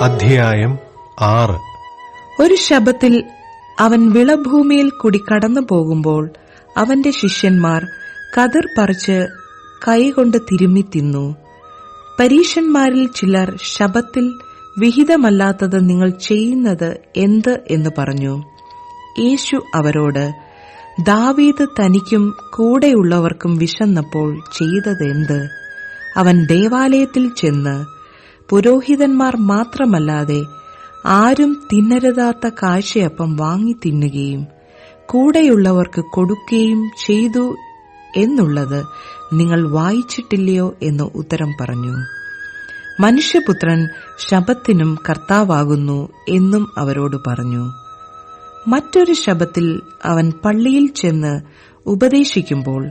അധ്യായം ആറ്. ഒരു ശബത്തിൽ അവൻ വിളഭൂമിയിൽ കൂടി കടന്നു പോകുമ്പോൾ അവന്റെ ശിഷ്യന്മാർ കതിർ പറിച്ച് കൈകൊണ്ട് തിരുമ്മി തിന്നു. പരീഷന്മാരിൽ ചിലർ ശബത്തിൽ വിഹിതമല്ലാത്തത് നിങ്ങൾ ചെയ്യുന്നത് എന്ത് എന്ന് പറഞ്ഞു. യേശു അവരോട് ദാവീദ് തനിക്കും കൂടെയുള്ളവർക്കും വിശന്നപ്പോൾ ചെയ്തതെന്ത് അവൻ ദേവാലയത്തിൽ ചെന്ന് പുരോഹിതന്മാർ മാത്രമല്ലാതെ ആരും തിന്നരുതാത്ത കാഴ്ചയപ്പം വാങ്ങി തിന്നുകയും കൂടെയുള്ളവർക്ക് കൊടുക്കുകയും ചെയ്തു എന്നുള്ളത് നിങ്ങൾ വായിച്ചിട്ടില്ലയോ എന്ന് ഉത്തരം പറഞ്ഞു. മനുഷ്യപുത്രൻ ശബത്തിനും കർത്താവാകുന്നു എന്നും അവരോട് പറഞ്ഞു. മറ്റൊരു ശബത്തിൽ അവൻ പള്ളിയിൽ ചെന്ന് ഉപദേശിക്കുമ്പോൾ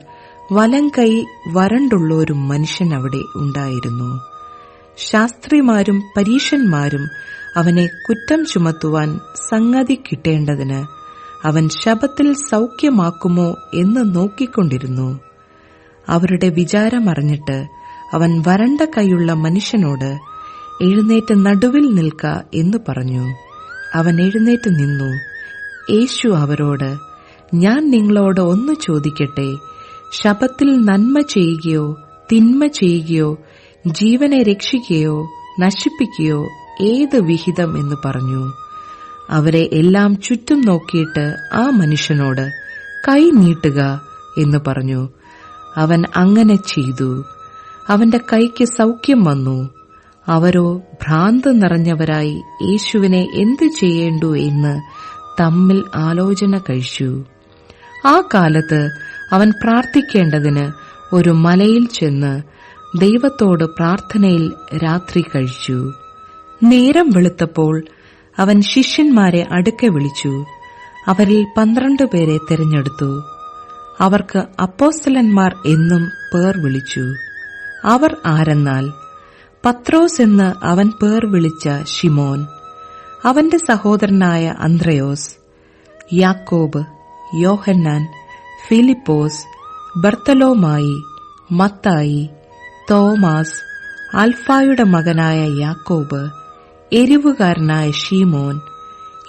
വലം കൈ വരണ്ടുള്ള ഒരു മനുഷ്യൻ അവിടെ ഉണ്ടായിരുന്നു. ശാസ്ത്രിമാരും പരീഷന്മാരും അവനെ കുറ്റം ചുമത്തുവാൻ സംഗതി കിട്ടേണ്ടതിന് അവൻ ശബത്തിൽ സൗഖ്യമാക്കുമോ എന്ന് നോക്കിക്കൊണ്ടിരുന്നു. അവരുടെ വിചാരമറിഞ്ഞിട്ട് അവൻ വരണ്ട കൈയുള്ള മനുഷ്യനോട് എഴുന്നേറ്റ് നടുവിൽ നിൽക്ക എന്ന് പറഞ്ഞു. അവൻ എഴുന്നേറ്റ് നിന്നു. യേശു അവരോട് ഞാൻ നിങ്ങളോട് ഒന്ന് ചോദിക്കട്ടെ ശബത്തിൽ നന്മ ചെയ്യുകയോ തിന്മ ചെയ്യുകയോ ജീവനെ രക്ഷിക്കുകയോ നശിപ്പിക്കുകയോ ഏത് വിഹിതം എന്ന് പറഞ്ഞു. അവരെ എല്ലാം ചുറ്റും നോക്കിയിട്ട് ആ മനുഷ്യനോട് കൈ നീട്ടുക എന്ന് പറഞ്ഞു. അവൻ അങ്ങനെ ചെയ്തു. അവന്റെ കൈക്ക് സൗഖ്യം വന്നു. അവരോ ഭ്രാന്ത് നിറഞ്ഞവരായി യേശുവിനെ എന്തു ചെയ്യേണ്ടു എന്ന് തമ്മിൽ ആലോചന കഴിച്ചു. ആ കാലത്ത് അവൻ പ്രാർത്ഥിക്കേണ്ടതിന് ഒരു മലയിൽ ചെന്ന് ദൈവത്തോട് പ്രാർത്ഥനയിൽ രാത്രി കഴിച്ചു. നേരം വെളുത്തപ്പോൾ അവൻ ശിഷ്യന്മാരെ അടുക്കെ വിളിച്ചു. അവരിൽ പന്ത്രണ്ട് പേരെ തിരഞ്ഞെടുത്തു. അവർക്ക് അപ്പോസ്തലന്മാർ എന്നും പേർ വിളിച്ചു. അവർ ആരെന്നാൽ? പത്രോസ് എന്ന് അവൻ പേർ വിളിച്ച ഷിമോൻ അവന്റെ സഹോദരനായ അന്ത്രയോസ് യാക്കോബ് യോഹന്നാൻ ഫിലിപ്പോസ് ബർത്തലോമായി മത്തായി തോമാസ് അൽഫായുടെ മകനായ യാക്കോബ് എരിവുകാരനായ ഷീമോൻ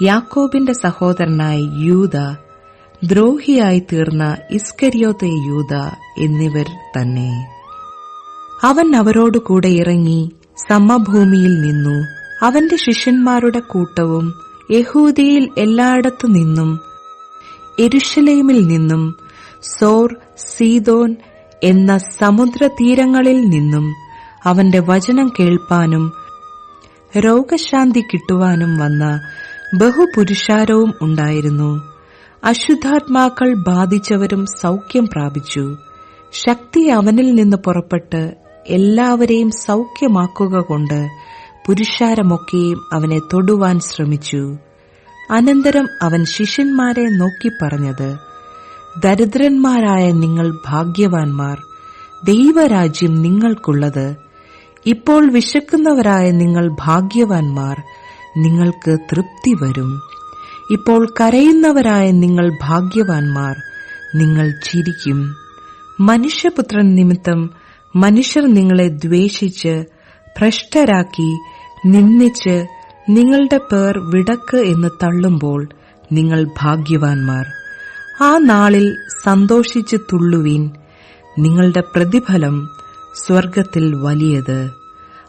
യാക്കോബിന്റെ സഹോദരനായ യൂത ദ്രോഹിയായി തീർന്ന ഇസ്കരിയോത്തെ യൂത എന്നിവർ തന്നെ. അവൻ അവരോട് കൂടെ ഇറങ്ങി സമഭൂമിയിൽ നിന്നു. അവന്റെ ശിഷ്യന്മാരുടെ കൂട്ടവും യഹൂദിയിൽ എല്ലായിടത്തു നിന്നും എരുഷലേമിൽ നിന്നും സോർ സീതോൻ എന്ന സമുദ്രതീരങ്ങളിൽ നിന്നും അവന്റെ വചനം കേൾപ്പാനും രോഗശാന്തി കിട്ടുവാനും വന്ന ബഹുപുരുഷാരവും ഉണ്ടായിരുന്നു. അശുദ്ധാത്മാക്കൾ ബാധിച്ചവരും സൗഖ്യം പ്രാപിച്ചു. ശക്തി അവനിൽ നിന്ന് പുറപ്പെട്ട് എല്ലാവരെയും സൗഖ്യമാക്കുക കൊണ്ട് പുരുഷാരമൊക്കെയും അവനെ തൊടുവാൻ ശ്രമിച്ചു. അനന്തരം അവൻ ശിഷ്യന്മാരെ നോക്കി പറഞ്ഞത് ദരിദ്രന്മാരായ നിങ്ങൾ ഭാഗ്യവാൻമാർ ദൈവരാജ്യം നിങ്ങൾക്കുള്ളത്. ഇപ്പോൾ വിശക്കുന്നവരായ നിങ്ങൾ ഭാഗ്യവാൻമാർ നിങ്ങൾക്ക് തൃപ്തി വരും. ഇപ്പോൾ കരയുന്നവരായ നിങ്ങൾ ഭാഗ്യവാൻമാർ നിങ്ങൾ ചിരിക്കും. മനുഷ്യപുത്രൻ നിമിത്തം മനുഷ്യർ നിങ്ങളെ ദ്വേഷിച്ച് ഭ്രഷ്ടരാക്കി നിന്ദിച്ച് നിങ്ങളുടെ പേർ വിടക്ക് എന്ന് തള്ളുമ്പോൾ നിങ്ങൾ ഭാഗ്യവാൻമാർ ആ നാളിൽ സന്തോഷിച്ച് തുള്ളുവീൻ. നിങ്ങളുടെ പ്രതിഫലം സ്വർഗത്തിൽ വലിയത്.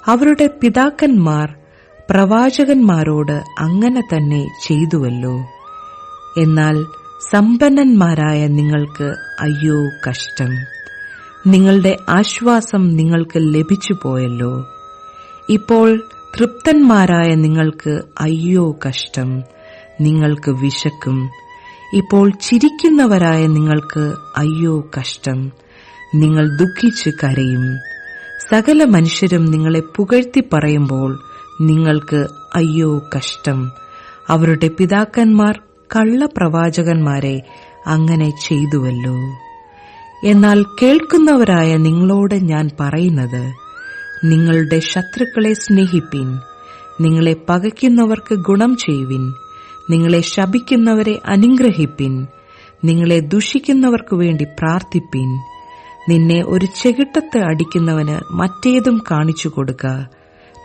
അവരുടെ പിതാക്കന്മാർ പ്രവാചകന്മാരോട് അങ്ങനെ തന്നെ ചെയ്തുവല്ലോ. എന്നാൽ സമ്പന്നന്മാരായ നിങ്ങൾക്ക് അയ്യോ കഷ്ടം. നിങ്ങളുടെ ആശ്വാസം നിങ്ങൾക്ക് ലഭിച്ചു പോയല്ലോ. ഇപ്പോൾ തൃപ്തന്മാരായ നിങ്ങൾക്ക് അയ്യോ കഷ്ടം. നിങ്ങൾക്ക് വിശക്കും. ഇപ്പോൾ ചിരിക്കുന്നവരായ നിങ്ങൾക്ക് അയ്യോ കഷ്ടം. നിങ്ങൾ ദുഃഖിച്ച് കരയും. സകല മനുഷ്യരും നിങ്ങളെ പുകഴ്ത്തി പറയുമ്പോൾ നിങ്ങൾക്ക് അയ്യോ കഷ്ടം. അവരുടെ പിതാക്കന്മാർ കള്ളപ്രവാചകന്മാരെ അങ്ങനെ ചെയ്തുവല്ലോ. എന്നാൽ കേൾക്കുന്നവരായ നിങ്ങളോട് ഞാൻ പറയുന്നത് നിങ്ങളുടെ ശത്രുക്കളെ സ്നേഹിപ്പിൻ നിങ്ങളെ പകയ്ക്കുന്നവർക്ക് ഗുണം ചെയ്യുവിൻ നിങ്ങളെ ശപിക്കുന്നവരെ അനുഗ്രഹിപ്പിൻ. നിങ്ങളെ ദുഷിക്കുന്നവർക്കു വേണ്ടി പ്രാർത്ഥിപ്പിൻ. നിന്നെ ഒരു ചെകിട്ടത്ത് അടിക്കുന്നവന് മറ്റേതും കാണിച്ചു കൊടുക്ക.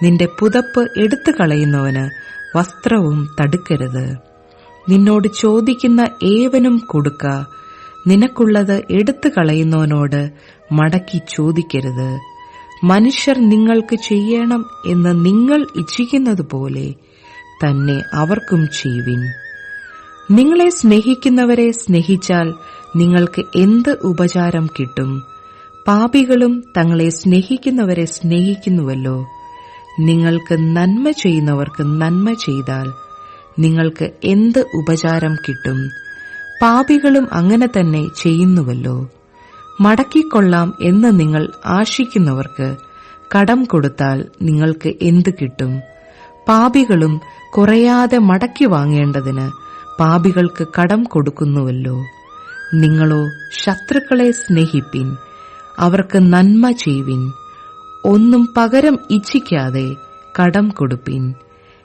നിന്റെ പുതപ്പ് എടുത്തു കളയുന്നവന് വസ്ത്രവും തടുക്കരുത്. നിന്നോട് ചോദിക്കുന്ന ഏവനും കൊടുക്ക. നിനക്കുള്ളത് എടുത്തു കളയുന്നവനോട് മടക്കി ചോദിക്കരുത്. മനുഷ്യർ നിങ്ങൾക്ക് ചെയ്യണം എന്ന് നിങ്ങൾ ഇച്ഛിക്കുന്നതുപോലെ തന്നെ അവർക്കും ചെയ്യുവിൻ. നിങ്ങളെ സ്നേഹിക്കുന്നവരെ സ്നേഹിച്ചാൽ നിങ്ങൾക്ക് എന്ത് ഉപചാരം കിട്ടും? പാപികളും തങ്ങളെ സ്നേഹിക്കുന്നവരെ സ്നേഹിക്കുന്നുവല്ലോ. നിങ്ങൾക്ക് നന്മ ചെയ്യുന്നവർക്ക് നന്മ ചെയ്താൽ നിങ്ങൾക്ക് എന്ത് ഉപചാരം കിട്ടും? പാപികളും അങ്ങനെ തന്നെ ചെയ്യുന്നുവല്ലോ. മടക്കിക്കൊള്ളാം എന്ന് നിങ്ങൾ ആശിക്കുന്നവർക്ക് കടം കൊടുത്താൽ നിങ്ങൾക്ക് എന്ത് കിട്ടും? പാപികളും കുറയാതെ മടക്കി വാങ്ങേണ്ടതിന് പാപികൾക്ക് കടം കൊടുക്കുന്നുവല്ലോ. നിങ്ങളോ ശത്രുക്കളെ സ്നേഹിപ്പിൻ അവർക്ക് നന്മ ചെയ്യുവിൻ ഒന്നും പകരം ഇച്ഛിക്കാതെ കടം കൊടുപ്പിൻ.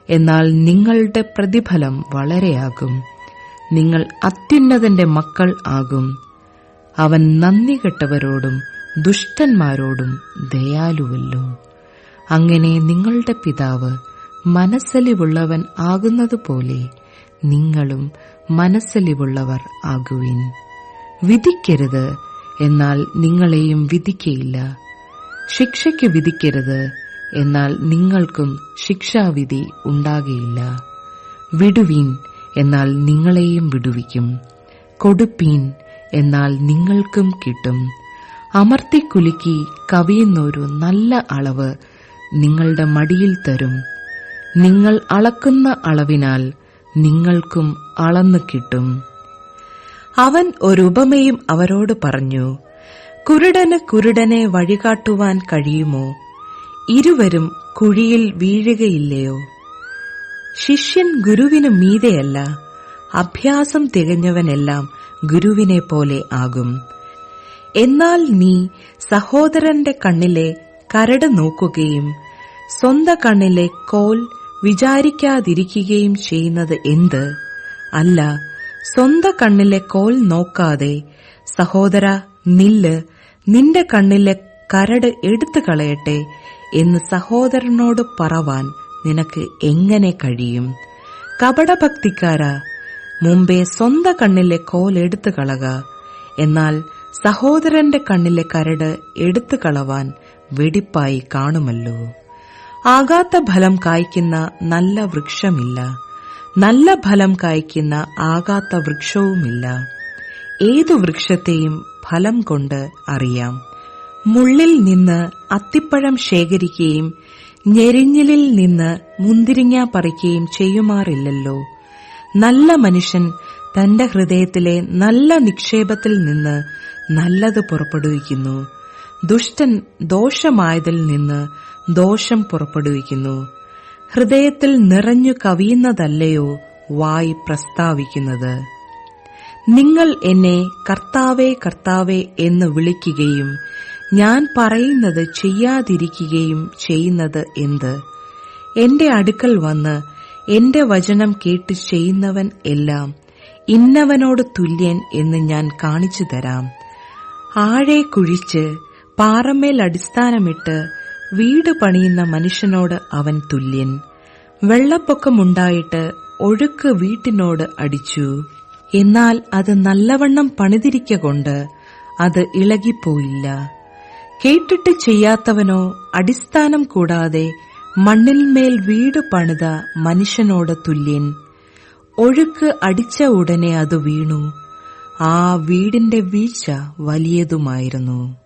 എന്നാൽ നിങ്ങളുടെ പ്രതിഫലം വളരെയാകും. നിങ്ങൾ അത്യുന്നതന്റെ മക്കൾ ആകും. അവൻ നന്ദി കെട്ടവരോടും ദുഷ്ടന്മാരോടും ദയാലുവല്ലോ. അങ്ങനെ നിങ്ങളുടെ പിതാവ് മനസ്സലിവുള്ളവൻ ആകുന്നതുപോലെ നിങ്ങളും മനസ്സലിവുള്ളവർ ആകുവിൻ. വിധിക്കരുത് എന്നാൽ നിങ്ങളെയും വിധിക്കയില്ല. ശിക്ഷയ്ക്ക് വിധിക്കരുത് എന്നാൽ നിങ്ങൾക്കും ശിക്ഷാവിധി ഉണ്ടാകയില്ല. വിടുവീൻ എന്നാൽ നിങ്ങളെയും വിടുവിക്കും. കൊടുപ്പീൻ എന്നാൽ നിങ്ങൾക്കും കിട്ടും. അമർത്തിക്കുലുക്കി കവിയുന്നൊരു നല്ല അളവ് നിങ്ങളുടെ മടിയിൽ തരും. നിങ്ങൾ അളക്കുന്ന അളവിനാൽ നിങ്ങൾക്കും അളന്നു കിട്ടും. അവൻ ഒരു ഉപമയും അവരോട് പറഞ്ഞു കുരുടന് കുരുടനെ വഴികാട്ടുവാൻ കഴിയുമോ? ഇരുവരും കുഴിയിൽ വീഴുകയില്ലയോ? ശിഷ്യൻ ഗുരുവിന് മീതെയല്ല അഭ്യാസം തികഞ്ഞവനെല്ലാം ഗുരുവിനെ പോലെ ആകും. എന്നാൽ നീ സഹോദരന്റെ കണ്ണിലെ കരട് നോക്കുകയും സ്വന്ത കണ്ണിലെ കോൽ വിചാരിക്കാതിരിക്കുകയും ചെയ്യുന്നത് എന്ത്? അല്ല സ്വന്ത കണ്ണിലെ കോൽ നോക്കാതെ സഹോദര നില്ല് നിന്റെ കണ്ണിലെ കരട് എടുത്തു കളയട്ടെ എന്ന് സഹോദരനോട് പറവാൻ നിനക്ക് എങ്ങനെ കഴിയും? കപടഭക്തിക്കാര മുമ്പേ സ്വന്ത കണ്ണിലെ കോൽ എടുത്തു കളക എന്നാൽ സഹോദരന്റെ കണ്ണിലെ കരട് എടുത്തു കളവാൻ വെടിപ്പായി കാണുമല്ലോ. ആകാത്ത ഫലം കായ്ക്കുന്ന നല്ല വൃക്ഷമില്ല. നല്ല ഫലം കായ്ക്കുന്ന ആകാത്ത വൃക്ഷവുമില്ല. ഏതു വൃക്ഷത്തെയും ഫലം കൊണ്ട് അറിയാം. മുള്ളിൽ നിന്ന് അത്തിപ്പഴം ശേഖരിക്കുകയും ഞെരിഞ്ഞിലിൽ നിന്ന് മുന്തിരിങ്ങ പറിക്കുകയും ചെയ്യുമാറില്ലല്ലോ. നല്ല മനുഷ്യൻ തന്റെ ഹൃദയത്തിലെ നല്ല നിക്ഷേപത്തിൽ നിന്ന് നല്ലത് പുറപ്പെടുവിക്കുന്നു. ദുഷ്ടൻ ദോഷമായതിൽ നിന്ന് ദോഷം പുറപ്പെടുവിക്കുന്നു. ഹൃദയത്തിൽ നിറഞ്ഞു കവിയുന്നതല്ലയോ വായി പ്രസ്താവിക്കുന്നത്. നിങ്ങൾ എന്നെ കർത്താവേ കർത്താവേ എന്ന് വിളിക്കുകയും ഞാൻ പറയുന്നത് ചെയ്യാതിരിക്കുകയും ചെയ്യുന്നത് എന്ത്? എന്റെ അടുക്കൽ വന്ന് എന്റെ വചനം കേട്ട് ചെയ്യുന്നവൻ എല്ലാം ഇന്നവനോട് തുല്യൻ എന്ന് ഞാൻ കാണിച്ചു തരാം. ആഴെ കുഴിച്ച് പാറമേൽ അടിസ്ഥാനമിട്ട് വീട് പണിയുന്ന മനുഷ്യനോട് അവൻ തുല്യൻ. വെള്ളപ്പൊക്കമുണ്ടായിട്ട് ഒഴുക്ക് വീട്ടിനോട് അടിച്ചു. എന്നാൽ അത് നല്ലവണ്ണം പണിതിരിക്കൊണ്ട് അത് ഇളകിപ്പോയില്ല. കേട്ടിട്ട് ചെയ്യാത്തവനോ അടിസ്ഥാനം കൂടാതെ മണ്ണിന്മേൽ വീട് പണിത മനുഷ്യനോട് തുല്യൻ. ഒഴുക്ക് അടിച്ച ഉടനെ അത് വീണു. ആ വീടിന്റെ വീഴ്ച വലിയതുമായിരുന്നു.